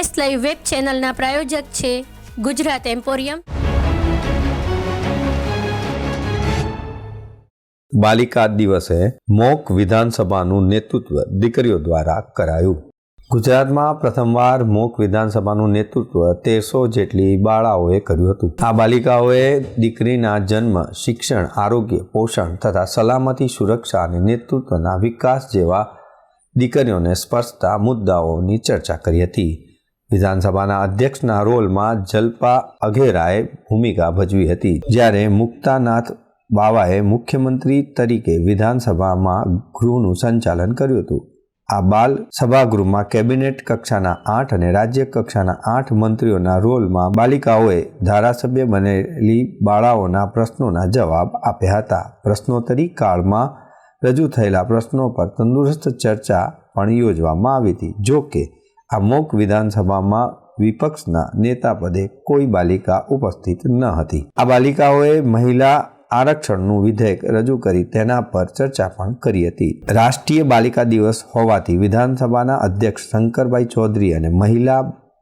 S live web ચેનલના પ્રાયોજક છે Gujarat emporium. બાલિકા દિવસે મોક વિધાનસભાનું નેતૃત્વ દીકરીઓ દ્વારા કરાયું. ગુજરાતમાં પ્રથમવાર મોક વિધાનસભાનું નેતૃત્વ તેરસો જેટલી બાળાઓએ કર્યું હતું. આ બાલિકાઓએ દીકરીના જન્મ, શિક્ષણ, આરોગ્ય, પોષણ તથા સલામતી, સુરક્ષા અને નેતૃત્વના વિકાસ જેવા દીકરીઓને સ્પર્શતા મુદ્દાઓની ચર્ચા કરી હતી. વિધાનસભાના અધ્યક્ષના રોલમાં જલ્પા અઘેરાએ ભૂમિકા ભજવી હતી. જ્યારે મુક્તાનાથ બાવાએ મુખ્યમંત્રી તરીકે વિધાનસભામાં ગૃહનું સંચાલન કર્યું હતું. આ બાલ સભાગૃહમાં કેબિનેટ કક્ષાના આઠ અને રાજ્ય કક્ષાના આઠ મંત્રીઓના રોલમાં બાલિકાઓએ ધારાસભ્ય બનેલી બાળાઓના પ્રશ્નોના જવાબ આપ્યા હતા. પ્રશ્નોત્તરી કાળમાં રજૂ થયેલા પ્રશ્નો પર તંદુરસ્ત ચર્ચા પણ યોજવામાં આવી હતી. જો કે આ મોક વિધાનસભામાં વિપક્ષના નેતા પદે કોઈ બાલિકા ઉપસ્થિત ન હતી. આ બાલિકાઓએ મહિલા આરક્ષણનું વિધેયક રજૂ કરી તેના પર ચર્ચા પણ કરી હતી. રાષ્ટ્રીય બાલિકા દિવસ હોવાથી વિધાનસભાના અધ્યક્ષ શંકરભાઈ ચૌધરી અને મહિલા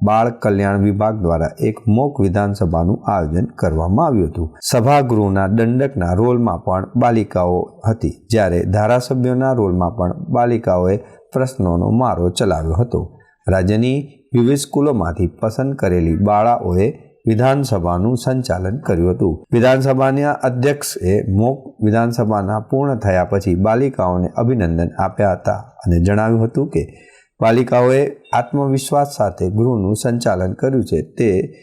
બાળ કલ્યાણ વિભાગ દ્વારા એક મોક વિધાનસભાનું આયોજન કરવામાં આવ્યું હતું. સભાગૃહના દંડકના રોલમાં પણ બાલિકાઓ હતી. જ્યારે ધારાસભ્યોના રોલમાં પણ બાલિકાઓએ પ્રશ્નોનો મારો ચલાવ્યો હતો. રાજ્યની વિવિધ સ્કૂલોમાંથી પસંદ કરેલી બાળાઓએ વિધાનસભાનું સંચાલન કર્યું હતું. વિધાનસભાના અધ્યક્ષે મોક વિધાનસભાના પૂર્ણ થયા પછી બાલિકાઓને અભિનંદન આપ્યા હતા અને જણાવ્યું હતું કે બાલિકાઓએ આત્મવિશ્વાસ સાથે ગૃહનું સંચાલન કર્યું છે. તે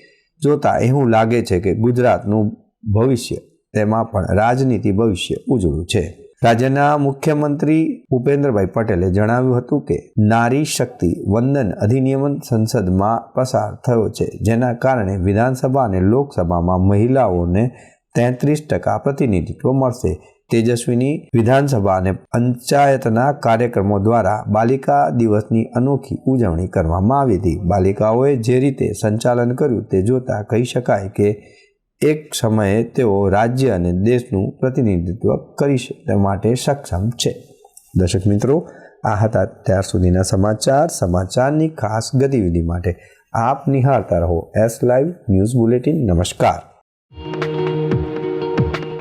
જોતાં એવું લાગે છે કે ગુજરાતનું ભવિષ્ય તેમાં પણ રાજનીતિ ભવિષ્ય ઉજળું છે. રાજ્યના મુખ્યમંત્રી ભૂપેન્દ્રભાઈ પટેલે જણાવ્યું હતું કે નારી શક્તિ વંદન અધિનિયમ સંસદમાં પસાર થયો છે, જેના કારણે વિધાનસભા અને લોકસભામાં મહિલાઓને તેત્રીસ ટકા પ્રતિનિધિત્વ મળશે. તેજસ્વીની વિધાનસભા અને પંચાયતના કાર્યક્રમો દ્વારા બાલિકા દિવસની અનોખી ઉજવણી કરવામાં આવી હતી. બાલિકાઓએ જે રીતે સંચાલન કર્યું તે જોતા કહી શકાય કે એક સમયે તેઓ રાજ્ય અને દેશનું પ્રતિનિધિત્વ કરી માટે સક્ષમ છે. દર્શક મિત્રો, આ હતા ત્યાર સુધીના સમાચાર. સમાચારની ખાસ ગતિવિધિ માટે આપ નિહાળતા રહો એસ લાઈવ ન્યૂઝ બુલેટિન નમસ્કાર.